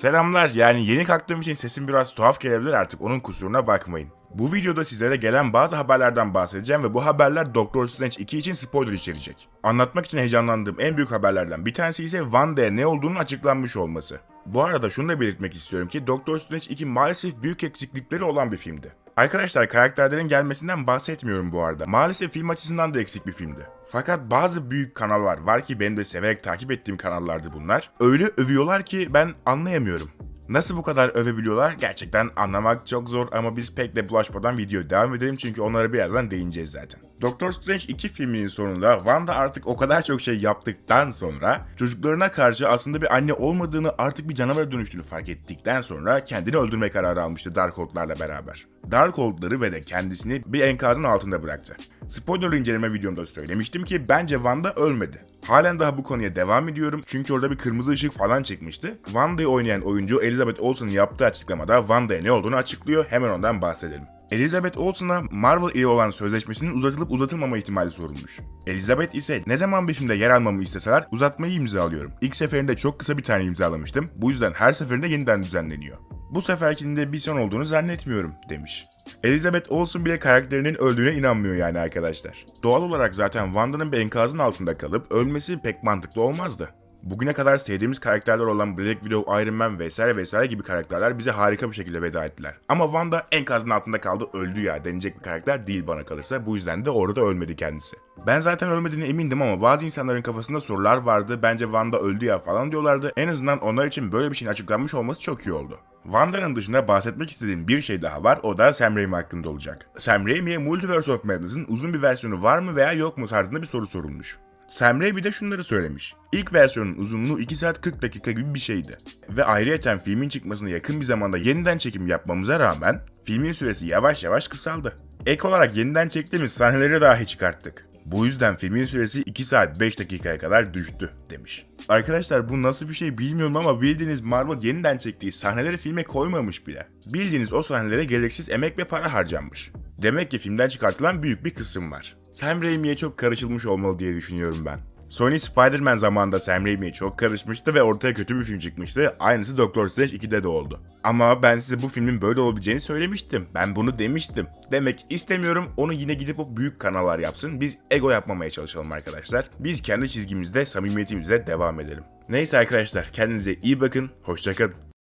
Selamlar yani yeni kalktığım için sesim biraz tuhaf gelebilir artık onun kusuruna bakmayın. Bu videoda sizlere gelen bazı haberlerden bahsedeceğim ve bu haberler Doctor Strange 2 için spoiler içerecek. Anlatmak için heyecanlandığım en büyük haberlerden bir tanesi ise Wanda'ya ne olduğunun açıklanmış olması. Bu arada şunu da belirtmek istiyorum ki Doctor Strange 2 maalesef büyük eksiklikleri olan bir filmdi. Arkadaşlar karakterlerin gelmesinden bahsetmiyorum bu arada. Maalesef film açısından da eksik bir filmdi. Fakat bazı büyük kanallar var ki benim de severek takip ettiğim kanallardı bunlar. Öyle övüyorlar ki ben anlayamıyorum. Nasıl bu kadar övebiliyorlar gerçekten anlamak çok zor ama biz pek de bulaşmadan videoya devam edelim çünkü onlara birazdan değineceğiz zaten. Doctor Strange 2 filminin sonunda Wanda artık o kadar çok şey yaptıktan sonra çocuklarına karşı aslında bir anne olmadığını artık bir canavara dönüştüğünü fark ettikten sonra kendini öldürme kararı almıştı Darkhold'larla beraber. Darkhold'ları ve de kendisini bir enkazın altında bıraktı. Spoiler inceleme videomda söylemiştim ki bence Wanda ölmedi. Halen daha bu konuya devam ediyorum çünkü orada bir kırmızı ışık falan çıkmıştı. Wanda'yı oynayan oyuncu Elizabeth Olsen'ın yaptığı açıklamada Wanda'ya ne olduğunu açıklıyor hemen ondan bahsedelim. Elizabeth Olsen'a Marvel ile olan sözleşmesinin uzatılıp uzatılmama ihtimali sorulmuş. Elizabeth ise ne zaman bir filmde yer almamı isteseler uzatmayı imzalıyorum. İlk seferinde çok kısa bir tane imzalamıştım. Bu yüzden her seferinde yeniden düzenleniyor. Bu seferkinde bir son olduğunu zannetmiyorum demiş. Elizabeth Olsen bile karakterinin öldüğüne inanmıyor yani arkadaşlar. Doğal olarak zaten Wanda'nın bir enkazın altında kalıp ölmesi pek mantıklı olmazdı. Bugüne kadar sevdiğimiz karakterler olan Black Widow, Iron Man vesaire vesaire gibi karakterler bize harika bir şekilde veda ettiler. Ama Wanda enkazın altında kaldı öldü ya denecek bir karakter değil bana kalırsa. Bu yüzden de orada ölmedi kendisi. Ben zaten ölmediğine emindim ama bazı insanların kafasında sorular vardı. Bence Wanda öldü ya falan diyorlardı. En azından onlar için böyle bir şeyin açıklanmış olması çok iyi oldu. Wanda'nın dışında bahsetmek istediğim bir şey daha var. O da Sam Raimi hakkında olacak. Sam Raimi'ye Multiverse of Madness'ın uzun bir versiyonu var mı veya yok mu tarzında bir soru sorulmuş. Sam Raimi de şunları söylemiş. İlk versiyonun uzunluğu 2 saat 40 dakika gibi bir şeydi. Ve ayrıyeten filmin çıkmasına yakın bir zamanda yeniden çekim yapmamıza rağmen filmin süresi yavaş yavaş kısaldı. Ek olarak yeniden çektiğimiz sahneleri dahi çıkarttık. Bu yüzden filmin süresi 2 saat 5 dakikaya kadar düştü demiş. Arkadaşlar bu nasıl bir şey bilmiyorum ama bildiğiniz Marvel yeniden çektiği sahneleri filme koymamış bile. Bildiğiniz o sahnelere gereksiz emek ve para harcanmış. Demek ki filmden çıkartılan büyük bir kısım var. Sam Raimi'ye çok karışılmış olmalı diye düşünüyorum ben. Sony Spider-Man zamanında Sam Raimi'ye çok karışmıştı ve ortaya kötü bir film çıkmıştı. Aynısı Doctor Strange 2'de de oldu. Ama ben size bu filmin böyle olabileceğini söylemiştim. Ben bunu demiştim. Demek istemiyorum onu yine gidip o büyük kanallar yapsın. Biz ego yapmamaya çalışalım arkadaşlar. Biz kendi çizgimizde, samimiyetimizde devam edelim. Neyse arkadaşlar kendinize iyi bakın. Hoşçakalın.